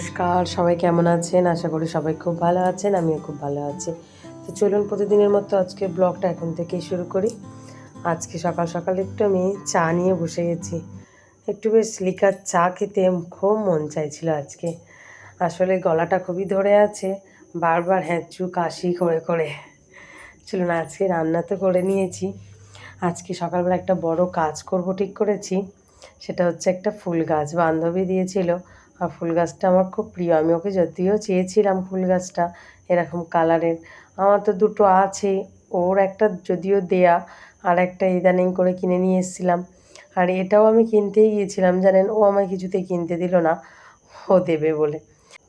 নমস্কার, সবাই কেমন আছেন? আশা করি সবাই খুব ভালো আছেন, আমিও খুব ভালো আছি। তো চলুন প্রতিদিনের মতো আজকে ব্লগটা এখন থেকেই শুরু করি। আজকে সকাল সকাল একটু আমি চা নিয়ে বসে গেছি। একটু বেশ লিকার চা খেতে খুব মন চাইছিল আজকে। আসলে গলাটা খুবই ধরে আছে, বারবার হ্যাঁচু কাশি করে করে। চলুন আজকে রান্না তো করে নিয়েছি। আজকে সকালবেলা একটা বড় কাজ করব ঠিক করেছি, সেটা হচ্ছে একটা ফুল গাছ বান্ধবী দিয়েছিল। আর ফুল গাছটা আমার খুব প্রিয়। আমি ওকে যদিও চেয়েছিলাম ফুল গাছটা এরকম কালারের, আমার তো দুটো আছে, ওর একটা যদিও দেয়া আর একটা ইদানিং করে কিনে নিয়ে এসেছিলাম। আর এটাও আমি কিনতেই গিয়েছিলাম, জানেন, ও আমায় কিছুতেই কিনতে দিল না, ও দেবে বলে।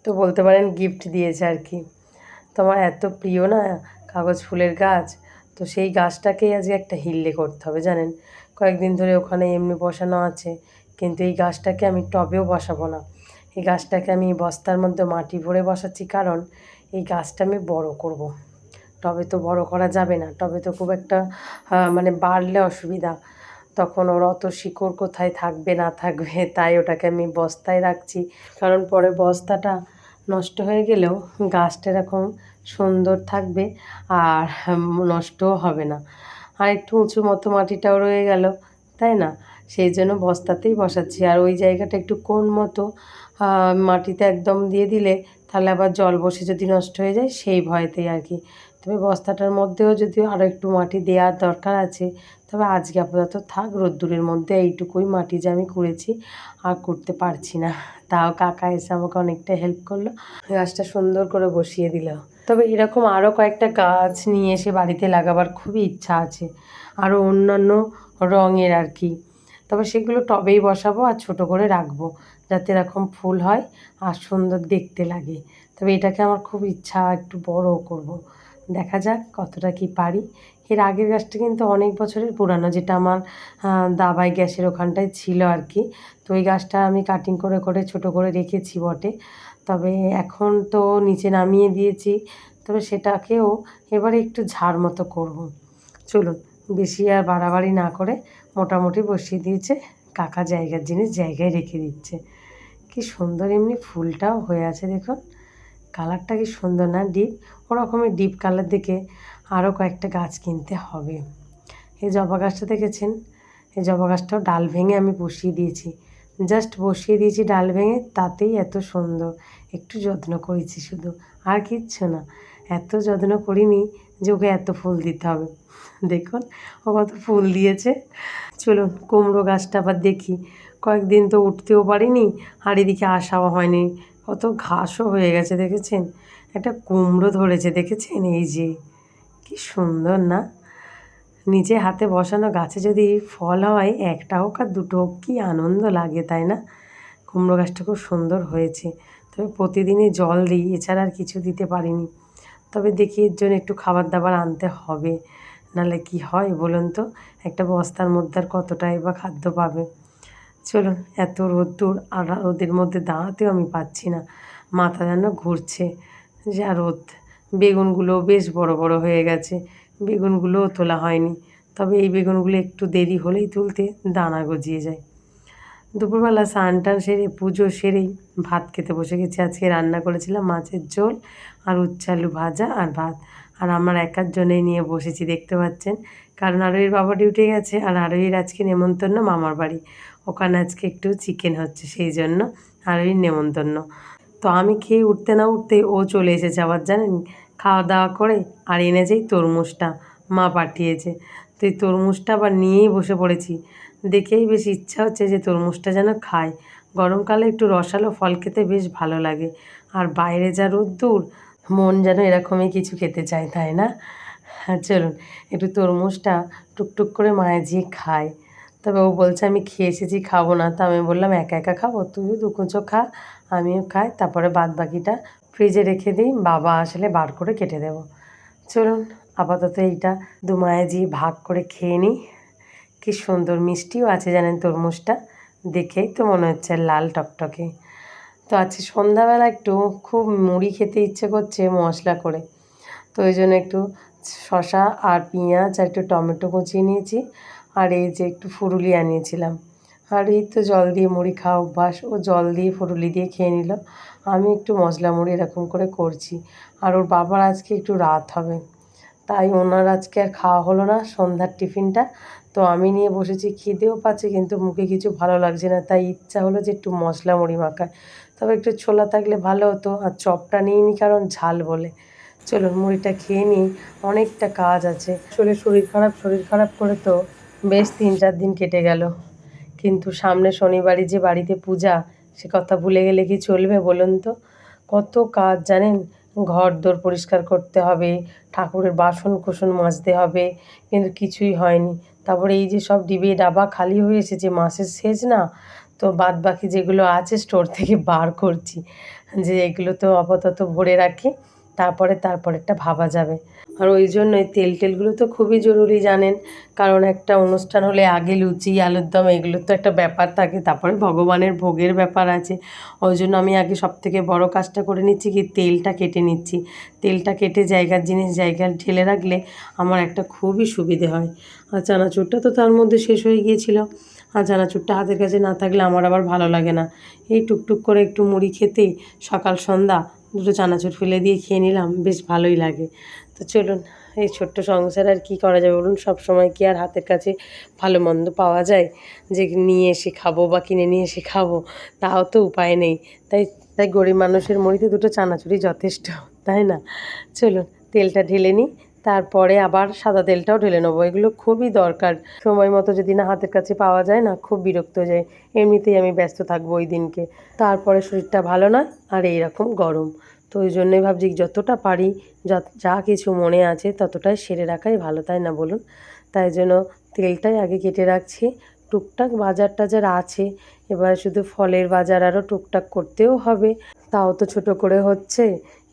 তো বলতে পারেন গিফট দিয়েছে আর কি। তো আমার এত প্রিয় না কাগজ ফুলের গাছ, তো সেই গাছটাকেই আজকে একটা হিল্লে করতে হবে, জানেন? কয়েকদিন ধরে ওখানে এমনি বসানো আছে, কিন্তু এই গাছটাকে আমি টবেও বসাবো না। এই গাছটাকে আমি বস্তার মধ্যে মাটি ভরে বসাচ্ছি, কারণ এই গাছটা আমি বড় করব। টবে তো বড় করা যাবে না টবে তো খুব একটা মানে বাড়লে অসুবিধা। তখন ওর অত শিকড় কোথায় থাকবে, না থাকবে, তাই ওটাকে আমি বস্তায় রাখছি। কারণ পরে বস্তাটা নষ্ট হয়ে গেলেও গাছটা এরকম সুন্দর থাকবে আর নষ্টও হবে না। আর একটু উঁচু মতো মাটিটাও রয়ে গেল, তাই না? সেই জন্য বস্তাতেই বসাচ্ছি। আর ওই জায়গাটা একটু কোন মতো মাটিতে একদম দিয়ে দিলে তাহলে আবার জল বসে যদি নষ্ট হয়ে যায় সেই ভয়তেই আর কি। তবে বস্তাটার মধ্যেও যদি আরও একটু মাটি দেওয়ার দরকার আছে, তবে আজকে আপাতত থাক, রোদ্দুরের মধ্যে এইটুকুই মাটি যে আমি করেছি আর করতে পারছি না। তাও কাকা এসে আমাকে অনেকটা হেল্প করল, গাছটা সুন্দর করে বসিয়ে দিল। তবে এরকম আরও কয়েকটা গাছ নিয়ে এসে বাড়িতে লাগাবার খুবই ইচ্ছা আছে আরও অন্যান্য রঙের আর কি। তবে সেগুলো টবেই বসাবো আর ছোট করে রাখব। যাতে এরকম ফুল হয় আর সুন্দর দেখতে লাগে। তবে এটাকে আমার খুব ইচ্ছা, একটু বড় করব। দেখা যাক কতটা কি পারি। এর আগের গাছটা কিন্তু অনেক বছরের পুরানো, যেটা আমার দাবাই গ্যাসের ওখানটায় ছিল আর কি তো ওই গাছটা আমি কাটিং করে করে, ছোট করে রেখেছি বটে। তবে এখন তো নিচে নামিয়ে দিয়েছি। তবে সেটাকেও এবারে একটু ঝাড় মতো করব। চলুন, বেশি আর বাড়াবাড়ি না করে মোটামুটি বসিয়ে দিয়েছে। কাকা জায়গার জিনিস জায়গায় রেখে দিচ্ছে। কি সুন্দর এমনি ফুলটাও হয়ে আছে, দেখুন। কালারটা কি সুন্দর না, ডিপ। ওরকমের ডিপ কালার দেখে আরও কয়েকটা গাছ কিনতে হবে। এই জবা গাছটা দেখেছেন? এই জবা গাছটাও ডাল ভেঙে আমি বসিয়ে দিয়েছি। জাস্ট বসিয়ে দিয়েছি ডাল ভেঙে, তাতেই এত সুন্দর। একটু যত্ন করেছি শুধু, আর কিচ্ছু না। এত যত্ন করিনি যে ওকে এত ফুল দিতে হবে। দেখুন, ও কত ফুল দিয়েছে। চলুন, কুমড়ো গাছটা আবার দেখি। কয়েকদিন তো উঠতেও পারিনি আর এদিকে আসাও হয়নি। কত ঘাসও হয়ে গেছে দেখেছেন? একটা কুমড়ো ধরেছে দেখেছেন? এই যে, কি সুন্দর না? নিজে হাতে বসানো গাছে যদি ফল হয় একটা হোক আর দুটো হোক কি আনন্দ লাগে, তাই না? কুমড়ো গাছটা খুব সুন্দর হয়েছে। তবে প্রতিদিনই জল দিই, এছাড়া আর কিছু দিতে পারিনি। তবে দেখি এর জন্য একটু খাবার দাবার আনতে হবে। নাহলে কি হয় বলুন তো? একটা বস্তার মধ্যে আর কতটাই বা খাদ্য পাবে? চলুন, এত রোদ্দুর আর রোদের মধ্যে দাঁড়াতেও আমি পাচ্ছি না। মাথা যেন ঘুরছে যা রোদ। বেগুনগুলো বেশ বড় বড় হয়ে গেছে। বেগুনগুলোও তোলা হয়নি। তবে এই বেগুনগুলো একটু দেরি হলেই তুলতে দানা গজিয়ে যায়। দুপুরবেলা স্নান টান সেরে পুজো সেরেই ভাত খেতে বসে গেছি। আজকে রান্না করেছিলাম মাছের ঝোল আর উচ্ছে আলু ভাজা আর ভাত। আর আমার একার জন্যই নিয়ে বসেছি, দেখতে পাচ্ছেন? কারণ আরোহীর বাবা ডিউটি গেছে আর আরোহীর আজকে নেমন্তন্ন মামার বাড়ি। ওখানে আজকে একটু চিকেন হচ্ছে, সেই জন্য আরোহীর নেমন্তন্ন। তো আমি খেয়ে উঠতে না উঠতে ও চলে এসেছে আবার জানেন? খাওয়া দাওয়া করে আর এনেছে এই তরমুজটা মা পাঠিয়েছে। তো এই তরমুজটা আবার নিয়েই বসে পড়েছি। দেখেই বেশ ইচ্ছা হচ্ছে যে তরমুজটা যেন খায় গরমকালে একটু রসালো ফল খেতে বেশ ভালো লাগে। আর বাইরে যা রোদ্দুর, মন যেন এরকমই কিছু খেতে চায়, তাই না? হ্যাঁ চলুন। একটু তরমুজটা টুকটুক করে মায়েজিয়ে খাই তবে ও বলছে, আমি খেয়ে এসেছি, খাব না। তা আমি বললাম, একা একা খাব? তুইও দু কুচো খা, আমিও খাই। তারপরে বাদ বাকিটা ফ্রিজে রেখে দিই, বাবা আসলে বার করে কেটে দেবো। চলুন, আপাতত এইটা দু মায়াজি ভাগ করে খেয়ে নিই। কী সুন্দর মিষ্টিও আছে জানেন তরমুজটা। দেখেই তো মনে হচ্ছে লাল টকটকে। তো আজকে সন্ধ্যাবেলা একটু খুব মুড়ি খেতে ইচ্ছে করছে মশলা করে। তো ওই জন্য একটু শশা আর পেঁয়াজ আর একটু টমেটো কুচিয়ে নিয়েছি। আর এই যে একটু ফুরুলি আনিয়েছিলাম। আর এই তো জল দিয়ে মুড়ি খাওয়া অভ্যাস। ও জল দিয়ে ফুটুলি দিয়ে খেয়ে নিল। আমি একটু মশলা মুড়ি এরকম করে করছি। আর ওর বাবার আজকে একটু রাত হবে। তাই ওনার আজকে আর খাওয়া হলো না সন্ধ্যার টিফিনটা। তো আমি নিয়ে বসেছি, খিদেও পাচ্ছে কিন্তু মুখে কিছু ভালো লাগছে না। তাই ইচ্ছা হলো যে একটু মশলা মুড়ি মাখায়। তবে একটু ছোলা থাকলে ভালো হতো। আর চপটা নিইনি কারণ ঝাল বলে। চলো মুড়িটা খেয়ে নিই, অনেকটা কাজ আছে। আসলে শরীর খারাপ শরীর খারাপ করে তো বেশ তিন চার দিন কেটে গেল। কিন্তু সামনে শনিবারই যে বাড়িতে পূজা, সে কথা ভুলে গেলে কি চলবে বলুন তো? কত কাজ, জানেন? ঘর দোর পরিষ্কার করতে হবে, ঠাকুরের বাসন কুসন মাজতে হবে, কিন্তু কিছুই হয়নি। তারপরে এই যে সব ডিবে ডাবা খালি হয়ে এসেছে, মাসের শেষ না? তো বাদ বাকি যেগুলো আছে, স্টোর থেকে বার করছি। যে এগুলো তো আপাতত ভরে রাখি। তারপরে তারপরেরটা ভাবা যাবে। আর ওই জন্যই তেল টেলগুলো তো খুবই জরুরি জানেন। কারণ একটা অনুষ্ঠান হলে আগে লুচি, আলুর দম এগুলোর তো একটা ব্যাপার থাকে। তারপরে ভগবানের ভোগের ব্যাপার আছে। ওই জন্য আমি আগে সব থেকে বড় কাজটা করে নিচ্ছি কি, তেলটা কেটে নিচ্ছি। তেলটা কেটে জায়গার জিনিস জায়গায় ঢেলে রাখলে আমার একটা খুবই সুবিধে হয়। আর চানাচুরটা তো তার মধ্যে শেষ হয়ে গিয়েছিল। আর চানাচুরটা হাতের কাছে না থাকলে আমার আবার ভালো লাগে না। এই টুকটুক করে একটু মুড়ি খেতে সকাল সন্ধ্যা দুটো চানাচুর ফেলে দিয়ে খেয়ে নিলাম, বেশ ভালোই লাগে। তো চলুন, এই ছোট্ট সংসার আর কি করা যাবে বলুন? সব সময় কি আর হাতের কাছে ভালো মন্দ পাওয়া যায়? যে নিয়ে এসে খাব বা কিনে নিয়ে এসে খাব, তাও তো উপায় নেই। তাই তাই গরিব মানুষের মরিতে দুটো চানাচুরি যথেষ্ট, তাই না? চলুন, তেলটা ঢেলে নিই। তারপরে আবার সাদা তেলটাও ঢেলে নেব। এগুলো খুবই দরকার। সময় মতো যদি না হাতের কাছে পাওয়া যায় না, খুব বিরক্ত হয়ে যায়। এমনিতেই আমি ব্যস্ত থাকব ওই দিনকে। তারপরে শরীরটা ভালো নয় আর এই রকম গরম। তো ওই জন্যই ভাবছি যতটা পারি, যা কিছু মনে আছে ততটাই সেরে রাখাই ভালো, তাই না বলুন? তাই জন্য তেলটাই আগে কেটে রাখছি। টুকটাক বাজার টাজার আছে। এবার শুধু ফলের বাজার আরও টুকটাক করতেও হবে। তাও তো ছোট করে হচ্ছে।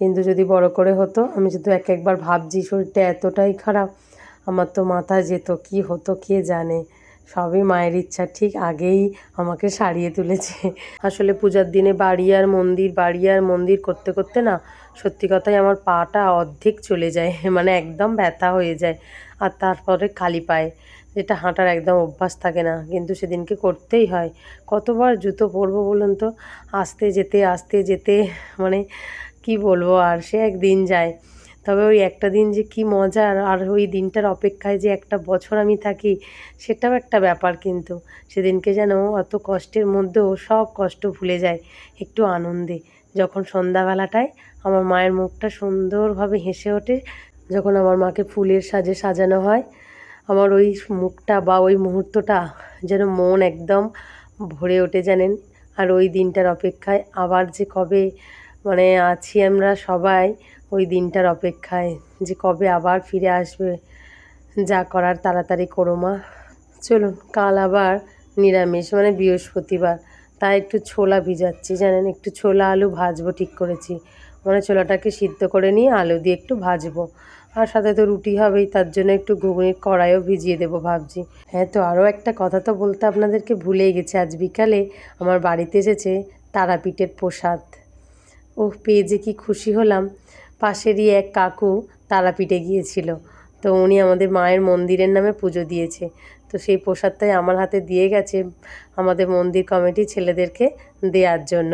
কিন্তু যদি বড় করে হতো, আমি শুধু এক একবার ভাবছি, শরীরটা এতটাই খারাপ। আমার তো মাথায় যেত, কি হতো, কে জানে? সবই মায়ের ইচ্ছা, ঠিক আগেই আমাকে সারিয়ে তুলেছে। আসলে পূজার দিনে বাড়ি আর মন্দির, বাড়ি আর মন্দির করতে করতে না, সত্যি কথাই আমার পাটা অর্ধেক চলে যায় মানে একদম ব্যথা হয়ে যায়। আর তারপরে খালি পায়ে। যেটা হাঁটার একদম অভ্যাস থাকে না, কিন্তু সেদিনকে করতেই হয়। কতবার জুতো পরবো বলুন তো? আসতে যেতে আসতে যেতে মানে কি বলব আর, সে একদিন যায়। তবে ওই একটা দিন যে কি মজার আর ওই দিনটার অপেক্ষায় যে একটা বছর আমি থাকি, সেটাও একটা ব্যাপার কিন্তু। সেদিনকে যেন অত কষ্টের মধ্যেও সব কষ্ট ভুলে যায় একটু আনন্দে। যখন সন্ধ্যাবেলাটায় আমার মায়ের মুখটা সুন্দরভাবে হেসে ওঠে যখন আমার মাকে ফুলের সাজে সাজানো হয়, আমার ওই মুখটা বা ওই মুহূর্তটা যেন মন একদম ভরে ওঠে জানেন। আর ওই দিনটার অপেক্ষায় আবার যে কবে মানে আছি আমরা সবাই, ওই দিনটার অপেক্ষায় যে কবে আবার ফিরে আসবে, যা করার তাড়াতাড়ি করো মা। চলুন, কাল আবার নিরামিষ মানে বৃহস্পতিবার। তাই একটু ছোলা ভিজাচ্ছি জানেন, একটু ছোলা আলু ভাজবো ঠিক করেছি। মানে ছোলাটাকে সিদ্ধ করে নিয়ে আলু দিয়ে একটু ভাজবো। আর সাথে তো রুটি হবেই, তার জন্য একটু ঘুগনির কড়াইও ভিজিয়ে দেবো ভাবছি। হ্যাঁ তো আরও একটা কথা তো বলতে আপনাদেরকে ভুলেই গেছে, আজ বিকালে আমার বাড়িতে এসেছে তারাপীঠের প্রসাদ। ও পেয়ে যে কি খুশি হলাম। পাশেরই এক কাকু তারাপীঠে গিয়েছিল, তো উনি আমাদের মায়ের মন্দিরের নামে পুজো দিয়েছে। তো সেই প্রসাদটাই আমার হাতে দিয়ে গেছে আমাদের মন্দির কমিটি ছেলেদেরকে দেওয়ার জন্য।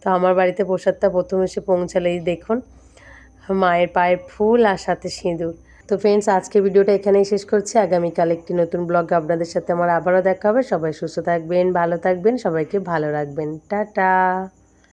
তো আমার বাড়িতে প্রসাদটা প্রথম এসে পৌঁছালেই দেখুন। মায়ের পায়ের ফুল আর সাথে সিঁদুর। তো ফ্রেন্ডস আজকে ভিডিওটা এখানেই শেষ করছি। আগামীকাল একটি নতুন ব্লগ আপনাদের সাথে আমার আবারও দেখা হবে। সবাই সুস্থ থাকবেন, ভালো থাকবেন, সবাইকে ভালো রাখবেন। টাটা!